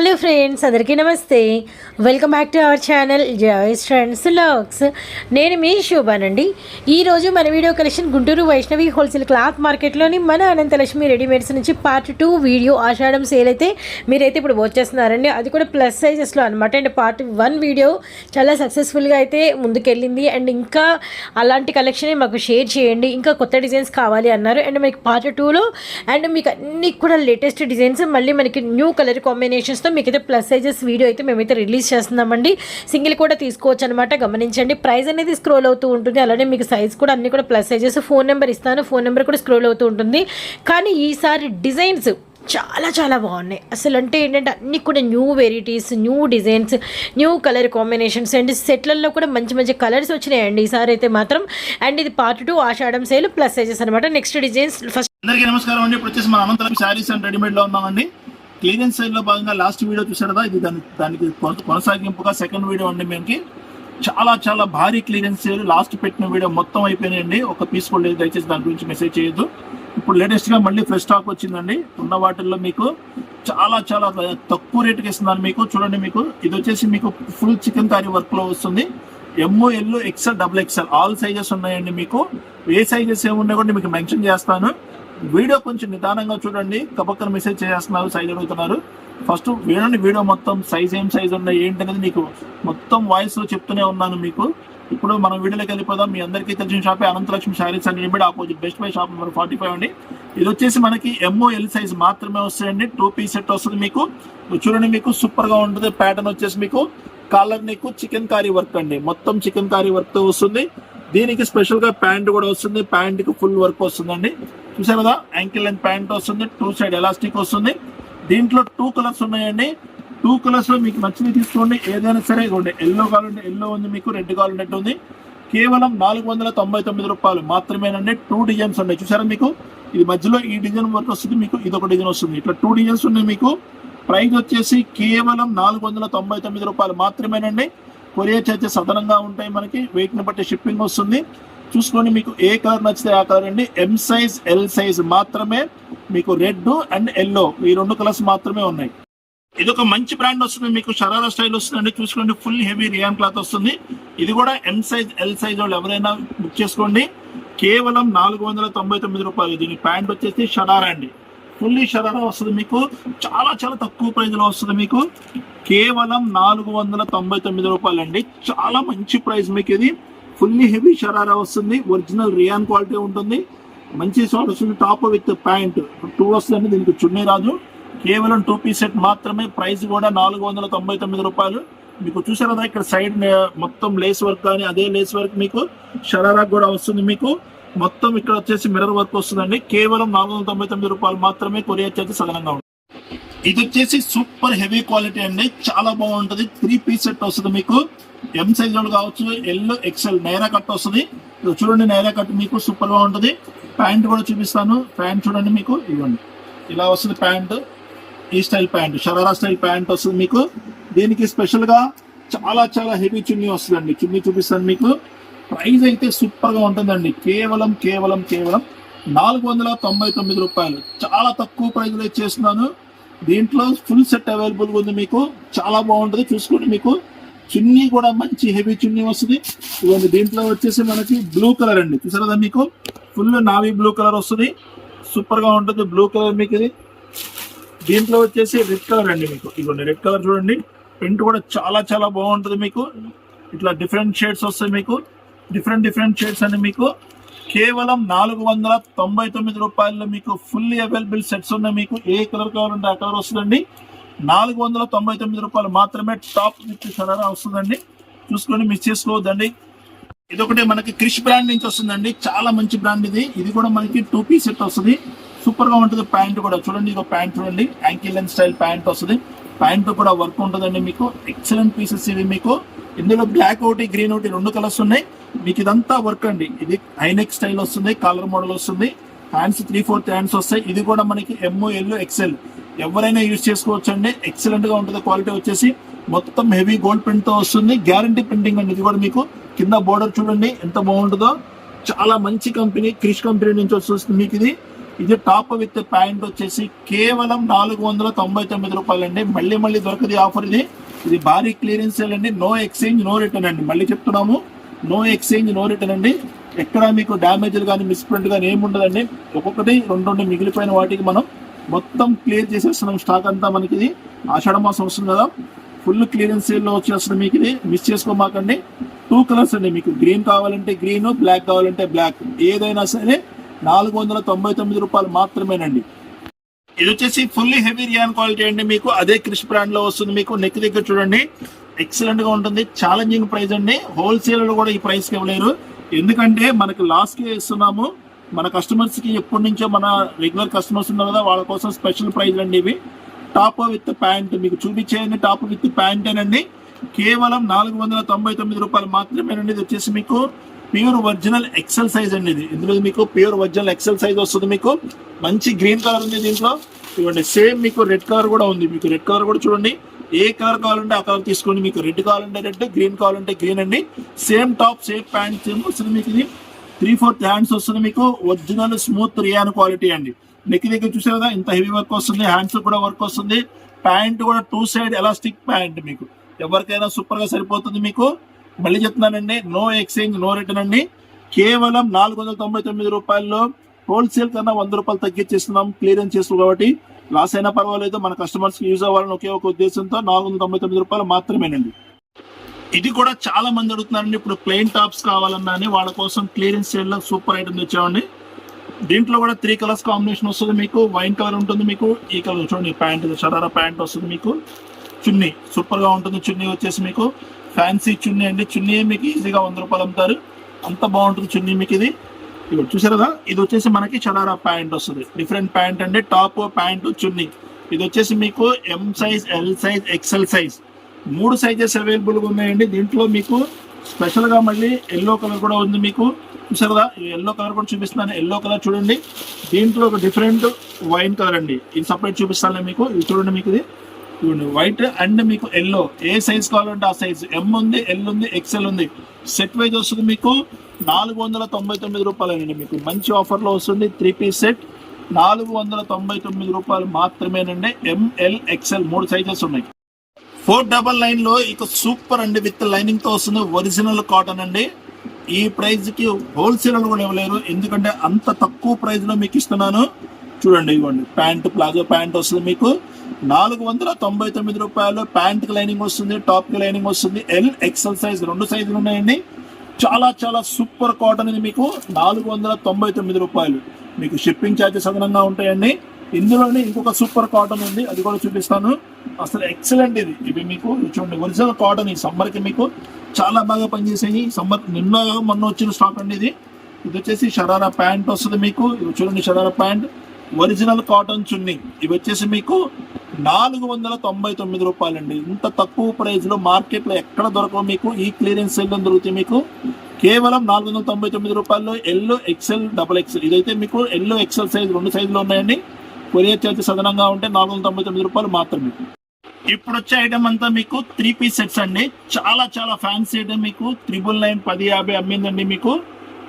Hello friends అందరికీ నమస్తే. Welcome back to our channel Joyce friends లాక్స్. నేను మీ శోభానండి. ఈరోజు మన video collection Guntur Vaishnavi wholesale cloth మార్కెట్లోని మన అనంతలక్ష్మి రెడీమేడ్స్ నుంచి part two video Ashadham sale అయితే మీరైతే ఇప్పుడు వచ్చేస్తున్నారండి అది కూడా ప్లస్ సైజెస్లో అనమాట అండ్ పార్ట్ వన్ వీడియో చాలా సక్సెస్ఫుల్గా అయితే ముందుకెళ్ళింది. అండ్ ఇంకా అలాంటి కలెక్షన్ మాకు షేర్ చేయండి. ఇంకా కొత్త డిజైన్స్ కావాలి అన్నారు. అండ్ మీకు పార్ట్ టూలో అండ్ మీకు అన్ని కూడా లేటెస్ట్ డిజైన్స్ మళ్ళీ మనకి న్యూ కలర్ కాంబినేషన్స్తో మీకైతే ప్లస్ సైజెస్ వీడియో అయితే మేమైతే రిలీజ్ చేస్తున్నామండి. సింగిల్ కూడా తీసుకోవచ్చు అనమాట గమనించండి. ప్రైస్ అనేది స్క్రోల్ అవుతూ ఉంటుంది. అలానే మీకు సైజ్ కూడా అన్ని కూడా ప్లస్ సైజెస్ ఫోన్ నెంబర్ ఇస్తాను ఫోన్ నెంబర్ కూడా స్క్రోల్ అవుతూ ఉంటుంది. కానీ ఈసారి డిజైన్స్ చాలా చాలా బాగున్నాయి. అసలు అంటే ఏంటంటే అన్ని కూడా new varieties new designs new colour combinations and సెట్లలో కూడా మంచి మంచి కలర్స్ వచ్చినాయండి ఈసారి అయితే మాత్రం. అండ్ ఇది part two Ashadham sale plus sizes అనమాట నెక్స్ట్ డిజైన్స్ ఫస్ట్ అందరికీ నమస్కారం అండి. ఇప్పుడు వచ్చేసి మన అనంతరం శారీస్ అండ్ రెడీమేడ్లో ఉన్నామండి. క్లియరెన్స్ సైడ్లో భాగంగా లాస్ట్ వీడియో చూసారు కదా ఇది దాని దానికి కొనసాగింపుగా సెకండ్ వీడియో అండి మనకి చాలా చాలా భారీ క్లియరెన్స్ సేల్ లాస్ట్ పెట్టిన వీడియో మొత్తం అయిపోయినాయండి. ఒక పీస్ కూడా లేదు దయచేసి దాని గురించి మెసేజ్ చేయొద్దు. ఇప్పుడు లేటెస్ట్గా మళ్ళీ ఫ్రెష్ స్టాక్ వచ్చిందండి. ఉన్న వాటిల్లో మీకు చాలా చాలా తక్కువ రేటుకి ఇస్తున్నాను మీకు. చూడండి మీకు. ఇది వచ్చేసి మీకు ఫుల్ చికెన్ కర్రీ వర్క్లో వస్తుంది. M L XL double XL all sizes ఉన్నాయండి మీకు. ఏ సైజెస్ ఏమున్నా కూడా మీకు మెన్షన్ చేస్తాను. వీడియో కొంచెం నిదానంగా చూడండి. కపక్కన మెసేజ్ చేస్తున్నారు సైజ్ అడుగుతున్నారు ఫస్ట్ వినండి వీడియో మొత్తం సైజ్ ఏం సైజ్ ఉన్నాయి ఏంటి అనేది మీకు మొత్తం వాయిస్లో చెప్తూనే ఉన్నాను మీకు. ఇప్పుడు మనం వీడియోలోకి వెళ్ళిపోదాం. మీ అందరికీ తెలిసిన షాపే అనంతలక్ష్మి శారీస్ అని చెప్పి opposite. Best buy shop number forty five అండి. ఇది వచ్చేసి మనకి ఎంఓ ఎల్ సైజ్ మాత్రమే వస్తాయండి. టూ పీస్ సెట్ వస్తుంది మీకు. చూడండి మీకు సూపర్గా ఉంటుంది. ప్యాటర్న్ వచ్చేసి మీకు. కాలర్ నీకు చికెన్ కారీ వర్క్ అండి. మొత్తం చికెన్ కారీ వర్క్తో వస్తుంది. దీనికి స్పెషల్గా ప్యాంట్ కూడా వస్తుంది. ప్యాంట్కి ఫుల్ వర్క్ వస్తుందండి. చూసారు కదా యాంకిల్ అండ్ ప్యాంట్ వస్తుంది. టూ సైడ్ ఎలాస్టిక్ వస్తుంది. దీంట్లో టూ కలర్స్ ఉన్నాయండి. టూ కలర్స్లో మీకు నచ్చినవి తీసుకోండి. ఏదైనా సరే ఇవ్వండి ఎల్లో కావాలంటే ఎల్లో ఉంది మీకు రెడ్ కావాలంటే ఉంది. కేవలం నాలుగు వందల తొంభై తొమ్మిది రూపాయలు మాత్రమేనండి. టూ డిజైన్స్ ఉన్నాయి. చూసారా మీకు? ఇది మధ్యలో ఈ డిజైన్ వర్క్ వస్తుంది. మీకు ఇది ఒక డిజైన్ వస్తుంది. ఇట్లా టూ డిజైన్స్ ఉన్నాయి మీకు. ప్రైస్ వచ్చేసి కేవలం నాలుగు వందల తొంభై తొమ్మిది రూపాయలు మాత్రమేనండి. కొరియర్ చార్జెస్ అదనంగా ఉంటాయి మనకి. వెయిట్ని బట్టి షిప్పింగ్ వస్తుంది. చూసుకోండి మీకు ఏ కలర్ నచ్చితే ఆ కలర్ అండి. ఎం సైజ్ ఎల్ సైజ్ మాత్రమే మీకు రెడ్ అండ్ ఎల్లో ఈ రెండు కలర్స్ మాత్రమే ఉన్నాయి. ఇది ఒక మంచి బ్రాండ్ వస్తుంది. మీకు షరారా స్టైల్ వస్తుందండి. చూసుకోండి ఫుల్ హెవీ రియాన్ క్లాత్ వస్తుంది. ఇది కూడా ఎం సైజ్ ఎల్ సైజ్ వాళ్ళు ఎవరైనా బుక్ చేసుకోండి. కేవలం నాలుగు వందల తొంభై తొమ్మిది రూపాయలు. దీని ప్యాంట్ వచ్చేసి షరారా అండి. ఫుల్లీ షరారా వస్తుంది మీకు. చాలా చాలా తక్కువ ప్రైజ్లో వస్తుంది మీకు. కేవలం నాలుగు వందల తొంభై తొమ్మిది రూపాయలు అండి చాలా మంచి ప్రైస్ మీకు ఇది. ఫుల్లీ హెవీ షరారా వస్తుంది. ఒరిజినల్ రియాన్ క్వాలిటీ ఉంటుంది. మంచి షార్ట్ వస్తుంది. Top with pant. టూ వస్తుందండి. దీనికి చున్నీ రాదు కేవలం టూ పీస్ సెట్ మాత్రమే. ప్రైస్ కూడా నాలుగు వందల తొంభై తొమ్మిది రూపాయలు. మీకు చూసారా కదా ఇక్కడ సైడ్ మొత్తం లేస్ వర్క్ కానీ అదే లేస్ వర్క్ మీకు. షరారా కూడా వస్తుంది మీకు. మొత్తం ఇక్కడ వచ్చేసి మిర్రర్ వర్క్ వస్తుందండి. కేవలం నాలుగు వందల తొంభై తొమ్మిది రూపాయలు మాత్రమే కొరియర్ చార్జెస్ అదనంగా ఉంటుంది ఇది వచ్చేసి సూపర్ హెవీ క్వాలిటీ అండి. చాలా బాగుంటుంది. త్రీ పీస్ సెట్ వస్తుంది మీకు. ఎం సైజ్ కావచ్చు ఎల్ ఎక్సెల్ నైరా కట్ వస్తుంది. చూడండి నైరా కట్ మీకు సూపర్గా ఉంటుంది. ప్యాంట్ కూడా చూపిస్తాను. ప్యాంట్ చూడండి మీకు. ఇవ్వండి ఇలా వస్తుంది ప్యాంట్. ఈ style pant. Sharara style pant వస్తుంది మీకు. దీనికి స్పెషల్గా చాలా చాలా హెవీ చున్నీ వస్తుందండి. చున్నీ చూపిస్తాను మీకు. ప్రైస్ అయితే సూపర్గా ఉంటుందండి. కేవలం కేవలం కేవలం నాలుగు వందల తొంభై తొమ్మిది రూపాయలు. చాలా తక్కువ ప్రైస్లో ఇచ్చేస్తున్నాను దీంట్లో ఫుల్ సెట్ అవైలబుల్ ఉంది మీకు. చాలా బాగుంటుంది. చూసుకోండి మీకు. చున్నీ కూడా మంచి హెవీ చున్నీ వస్తుంది. ఇవన్నీ దీంట్లో వచ్చేసి మనకి బ్లూ కలర్ అండి. చూసారు మీకు? ఫుల్ నావీ బ్లూ కలర్ వస్తుంది. సూపర్గా ఉంటుంది. బ్లూ కలర్ మీకు ఇది. దీంట్లో వచ్చేసి రెడ్ కలర్ అండి మీకు. ఇదిగోండి రెడ్ కలర్ చూడండి. ప్రింట్ కూడా చాలా చాలా బాగుంటుంది మీకు. ఇట్లా డిఫరెంట్ షేడ్స్ వస్తాయి మీకు. డిఫరెంట్ డిఫరెంట్ షేడ్స్ అండి మీకు. కేవలం నాలుగు వందల తొంభై తొమ్మిది రూపాయల్లో మీకు ఫుల్లీ అవైలబుల్ సెట్స్ ఉన్నాయి మీకు. ఏ కలర్ కావాలంటే ఆ కలర్ వస్తుందండి. నాలుగు వందల తొంభై తొమ్మిది రూపాయలు మాత్రమే టాప్ విత్ కలర్ వస్తుందండి. చూసుకొని మిస్ చేసుకోవద్దండి. ఇది ఒకటి మనకి క్రిష్ బ్రాండ్ నుంచి వస్తుందండి. చాలా మంచి బ్రాండ్ ఇది. ఇది కూడా మనకి టూ పీస్ సెట్ వస్తుంది. సూపర్గా ఉంటుంది ప్యాంట్ కూడా. చూడండి ఇది ప్యాంట్ చూడండి. యాంకిల్ అండ్ స్టైల్ ప్యాంట్ వస్తుంది. ప్యాంట్ కూడా వర్క్ ఉంటుందండి మీకు. ఎక్సలెంట్ పీసెస్ ఇవి మీకు. ఇందులో బ్లాక్ ఒకటి గ్రీన్ ఒకటి రెండు కలర్స్ ఉన్నాయి. మీకు ఇదంతా వర్క్ అండి. ఇది హైనెక్ స్టైల్ వస్తుంది కాలర్ మోడల్ వస్తుంది హ్యాండ్స్ త్రీ ఫోర్త్ హ్యాండ్స్ వస్తాయి. ఇది కూడా మనకి ఎంఓ ఎల్ ఎక్సెల్ ఎవరైనా యూజ్ చేసుకోవచ్చు అండి ఎక్సలెంట్గా ఉంటుంది క్వాలిటీ వచ్చేసి. మొత్తం హెవీ గోల్డ్ ప్రింట్తో వస్తుంది. గ్యారంటీ ప్రింటింగ్ అండి ఇది కూడా మీకు. కింద బోర్డర్ చూడండి ఎంత బాగుంటుందో. చాలా మంచి కంపెనీ క్రిష్ కంపెనీ నుంచి వస్తుంది మీకు ఇది. ఇది టాప్ విత్ ప్యాంట్ వచ్చేసి కేవలం నాలుగు వందల తొంభై తొమ్మిది రూపాయలు అండి మళ్ళీ మళ్ళీ దొరకది ఆఫర్ ఇది. ఇది భారీ క్లియరెన్స్ అండి. నో ఎక్స్చేంజ్ నో రిటర్న్ అండి. మళ్ళీ చెప్తున్నాము. నో ఎక్స్చేంజ్ నో రిటర్న్ అండి. ఎక్కడ మీకు డ్యామేజ్లు కానీ మిస్ప్రింట్ కానీ ఏమి ఉండదండి. ఒక్కొక్కటి రెండు రెండు మిగిలిపోయిన వాటికి మనం మొత్తం క్లియర్ చేసేస్తున్నాం. స్టాక్ అంతా మనకి ఇది ఆషాఢ మాసం వస్తుంది కదా. ఫుల్ క్లియరెన్స్ సేల్లో వచ్చేస్తుంది మీకు ఇది. మిస్ చేసుకోమాకండి. టూ కలర్స్ అండి మీకు. గ్రీన్ కావాలంటే గ్రీన్ బ్లాక్ కావాలంటే బ్లాక్ ఏదైనా సరే నాలుగు వందల తొంభై తొమ్మిది రూపాయలు మాత్రమేనండి. ఇది వచ్చేసి ఫుల్లీ హెవీ రియాన్ క్వాలిటీ అండి మీకు. అదే క్రిష్ బ్రాండ్లో వస్తుంది మీకు. నెక్ దగ్గర చూడండి. ఎక్సలెంట్గా ఉంటుంది. ఛాలెంజింగ్ ప్రైస్ అండి. హోల్సేల్లో కూడా ఈ ప్రైస్కి ఇవ్వలేరు. ఎందుకంటే మనకి లాస్ట్కి ఇస్తున్నాము. మన కస్టమర్స్కి ఎప్పటి నుంచో మన రెగ్యులర్ కస్టమర్స్ ఉన్నారు కదా వాళ్ళ కోసం స్పెషల్ ప్రైజ్ అండి ఇవి. టాప్ విత్ ప్యాంట్ మీకు చూపించేయండి. టాప్ విత్ ప్యాంట్ అండి కేవలం నాలుగు వందల తొంభై తొమ్మిది రూపాయలు మాత్రమేనండి. ఇది వచ్చేసి మీకు ప్యూర్ ఒరిజినల్ ఎక్సెల్ సైజ్ అండి ఇది. ఇందులో మీకు ప్యూర్ ఒరిజినల్ ఎక్సెల్ సైజ్ వస్తుంది మీకు. మంచి గ్రీన్ కలర్ ఉంది దీంట్లో. చూడండి సేమ్ మీకు రెడ్ కలర్ కూడా ఉంది. మీకు రెడ్ కలర్ కూడా చూడండి. ఏ కలర్ కావాలంటే ఆ కలర్ తీసుకోండి. మీకు రెడ్ కావాలంటే రెడ్ గ్రీన్ కావాలంటే గ్రీన్ అండి. Same top same pant same వస్తుంది మీకు ఇది. త్రీ ఫోర్త్ హ్యాండ్స్ వస్తుంది మీకు. ఒరిజినల్ స్మూత్ రియాన్ క్వాలిటీ అండి. నెక్ దగ్గర చూసారు కదా ఇంత హెవీ వర్క్ వస్తుంది. హ్యాండ్స్ కూడా వర్క్ వస్తుంది. ప్యాంట్ కూడా టూ సైడ్ ఎలాస్టిక్ ప్యాంట్ మీకు. ఎవరికైనా సూపర్గా సరిపోతుంది మీకు. మళ్ళీ చెప్తున్నానండి నో ఎక్స్చేంజ్ నో రిటర్న్ అండి. కేవలం నాలుగు వందల తొంభై తొమ్మిది రూపాయల్లో హోల్సేల్ కన్నా వంద రూపాయలు తగ్గించేస్తున్నాం క్లియరెన్స్ చేస్తున్నాం కాబట్టి. లాస్ అయినా పర్వాలేదు మన కస్టమర్స్కి యూజ్ అవ్వాలని ఒకే ఒక ఉద్దేశంతో నాలుగు వందల తొంభై తొమ్మిది రూపాయలు మాత్రమేనండి. ఇది కూడా చాలా మంది అడుగుతున్నారండి ఇప్పుడు ప్లెయిన్ టాప్స్ కావాలన్నా అని వాళ్ళ కోసం క్లియరెన్స్ సేల్లో సూపర్ ఐటమ్ తెచ్చామండి. దీంట్లో కూడా త్రీ కలర్స్ కాంబినేషన్ వస్తుంది మీకు వైన్ కలర్ ఉంటుంది మీకు ఈ కలర్ చూడండి ప్యాంట్ షరారా ప్యాంట్ వస్తుంది మీకు. చున్నీ సూపర్గా ఉంటుంది చున్నీ వచ్చేసి మీకు. ఫ్యాన్సీ చున్నీ అండి చున్నీ మీకు ఈజీగా వంద రూపాయలు అమ్ముతారు. అంత బాగుంటుంది చున్నీ మీకు ఇది. ఇక్కడ చూసారు కదా? ఇది వచ్చేసి మనకి చలారా ప్యాంట్ వస్తుంది. డిఫరెంట్ ప్యాంట్ అంటే టాప్ ప్యాంట్ చున్నీ. ఇది వచ్చేసి మీకు M size L size XL size మూడు సైజెస్ అవైలబుల్గా ఉన్నాయండి. దీంట్లో మీకు స్పెషల్గా మళ్ళీ ఎల్లో కలర్ కూడా ఉంది మీకు. చూసారు కదా? ఎల్లో కలర్ కూడా చూపిస్తున్నాను. ఎల్లో కలర్ చూడండి. దీంట్లో ఒక డిఫరెంట్ వైన్ కలర్ అండి. ఇది సపరేట్ చూపిస్తాను మీకు. ఇది చూడండి మీకు ఇది. చూడండి వైట్ అండ్ మీకు ఎల్లో ఏ సైజ్ కావాలంటే ఆ సైజ్ ఎం ఉంది ఎల్ ఉంది ఎక్సెల్ ఉంది. సెట్ వైజ్ వస్తుంది మీకు నాలుగు వందల తొంభై తొమ్మిది రూపాయలేనండి మీకు. మంచి ఆఫర్లో వస్తుంది త్రీ పీస్ సెట్ నాలుగు వందల తొంభై తొమ్మిది రూపాయలు మాత్రమేనండి. ఎంఎల్ ఎక్సెల్ మూడు సైజెస్ ఉన్నాయి. ఫోర్ డబల్ లైన్లో ఇక సూపర్ అండి. విత్ లైనింగ్తో వస్తుంది ఒరిజినల్ కాటన్ అండి. ఈ ప్రైజ్కి హోల్సేల్ కూడా ఇవ్వలేరు. ఎందుకంటే అంత తక్కువ ప్రైజ్లో మీకు ఇస్తున్నాను. చూడండి ఇవ్వండి. ప్యాంట్ ప్లాజో ప్యాంట్ వస్తుంది మీకు. నాలుగు వందల తొంభై తొమ్మిది రూపాయలు ప్యాంట్ లైనింగ్ వస్తుంది టాప్ లైనింగ్ వస్తుంది ఎల్ ఎక్సెల్ సైజ్ రెండు సైజులు ఉన్నాయండి. చాలా చాలా సూపర్ కాటన్ ఇది మీకు. నాలుగు వందల తొంభై తొమ్మిది రూపాయలు. మీకు షిప్పింగ్ ఛార్జెస్ అదనంగా ఉంటాయండి. ఇందులోనే ఇంకొక సూపర్ కాటన్ ఉంది అది కూడా చూపిస్తాను. అసలు ఎక్సలెంట్ ఇది. ఇవి మీకు చూడండి ఒరిజినల్ కాటన్ ఈ సమ్మర్కి మీకు. చాలా బాగా పనిచేసాయి. సమ్మర్ నిన్న మొన్న వచ్చిన స్టాక్ అండి ఇది. ఇది వచ్చేసి షరారా ప్యాంట్ వస్తుంది మీకు. ఇవి చూడండి షరారా ప్యాంట్. ఒరిజినల్ కాటన్ చున్నీ. ఇవి వచ్చేసి మీకు నాలుగు వందల తొంభై తొమ్మిది రూపాయలండి. ఇంత తక్కువ ప్రైస్లో లో మార్కెట్లో ఎక్కడ దొరకవు మీకు? ఈ క్లియరెన్స్ సెల్ దొరుకుతాయి మీకు. కేవలం నాలుగు వందల తొంభై తొమ్మిది రూపాయల్లో ఎల్లో ఎక్సెల్ డబల్ ఎక్సెల్. ఇదైతే మీకు ఎల్లో ఎక్సెల్ సైజ్ రెండు సైజులు ఉన్నాయండి. కొరియర్ చార్జ్ సదనంగా ఉంటే నాలుగు వందల తొంభై తొమ్మిది రూపాయలు మాత్రమే. ఇప్పుడు వచ్చే ఐటమ్ అంతా మీకు త్రీ పీస్ సెట్స్ అండి. చాలా చాలా ఫ్యాన్సీ ఐటమ్ మీకు. త్రిబుల్ నైన్ పది యాభై అమ్మిందండి మీకు.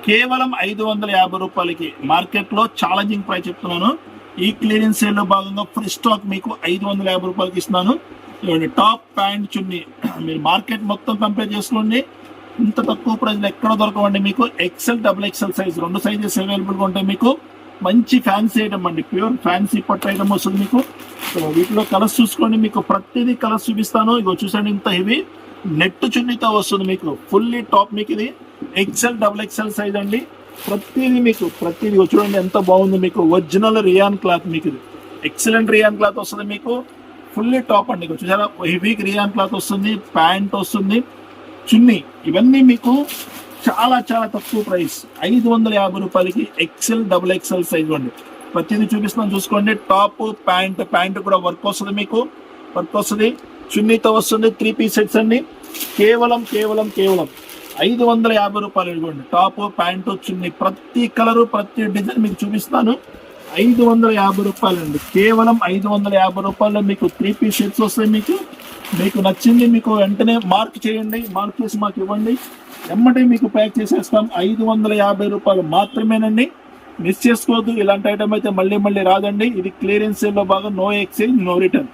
కేవలం ఐదు వందల యాభై రూపాయలకి మార్కెట్లో ఛాలెంజింగ్ ప్రైస్ చెప్తున్నాను. ఈ క్లియరెన్స్ సేల్లో భాగంగా ఫుల్ స్టాక్ మీకు ఐదు వందల యాభై రూపాయలకి ఇస్తున్నాను. ఇవ్వండి టాప్ ప్యాంట్ చున్నీ. మీరు మార్కెట్ మొత్తం కంపేర్ చేసుకోండి. ఇంత తక్కువ ప్రైజ్లో ఎక్కడ దొరకవండి మీకు? ఎక్సెల్ డబుల్ ఎక్సెల్ సైజ్ రెండు సైజెస్ అవైలబుల్గా ఉంటాయి మీకు. మంచి ఫ్యాన్సీ ఐటమ్ అండి. ప్యూర్ ఫ్యాన్సీ పట్టు ఐటమ్ వస్తుంది మీకు. సో వీటిలో కలర్స్ చూసుకోండి. మీకు ప్రతిదీ కలర్స్ చూపిస్తాను. ఇగో చూసండి ఇంత హెవీ నెట్ చున్నీతో వస్తుంది మీకు. ఫుల్లీ టాప్ మీకు ఇది. ఎక్సెల్ డబుల్ ఎక్సెల్ సైజ్ అండి. ప్రతిదీ మీకు ప్రతిదీ చూడండి ఎంత బాగుంది మీకు. ఒరిజినల్ రియాన్ క్లాత్ మీకు ఇది. ఎక్సలెంట్ రియాన్ క్లాత్ వస్తుంది మీకు. ఫుల్లీ టాప్ అండి చూసారా? హెవీ రియాన్ క్లాత్ వస్తుంది ప్యాంట్ వస్తుంది చున్నీ. ఇవన్నీ మీకు చాలా చాలా తక్కువ ప్రైస్ ఐదు వందల యాభై రూపాయలకి ఎక్సెల్ డబుల్ ఎక్సెల్ సైజ్ అండి. ప్రతిదీ చూపిస్తున్నాను చూసుకోండి. టాప్ ప్యాంట్ ప్యాంట్ కూడా వర్క్ వస్తుంది మీకు. వర్క్ వస్తుంది. చున్నీతో వస్తుంది త్రీ పీస్ సెట్స్ అండి. కేవలం కేవలం కేవలం ఐదు వందల యాభై రూపాయలు ఇవ్వండి. టాప్ ప్యాంట్ చున్నీ ప్రతి కలరు ప్రతి డిజైన్ మీకు చూపిస్తాను. ఐదు వందల యాభై రూపాయలు అండి కేవలం ఐదు వందల యాభై రూపాయలు మీకు త్రీ పీస్ షర్ట్స్ వస్తాయి మీకు. మీకు నచ్చింది మీకు వెంటనే మార్క్ చేయండి. మార్క్ చేసి మాకు ఇవ్వండి. ఎమ్మటే మీకు ప్యాక్ చేసేస్తాం. ఐదు వందల యాభై రూపాయలు మాత్రమేనండి. మిస్ చేసుకోవద్దు. ఇలాంటి ఐటమ్ అయితే మళ్ళీ మళ్ళీ రాదండి. ఇది క్లియరెన్స్ సేల్లో బాగా నో ఎక్స్చేంజ్ నో రిటర్న్.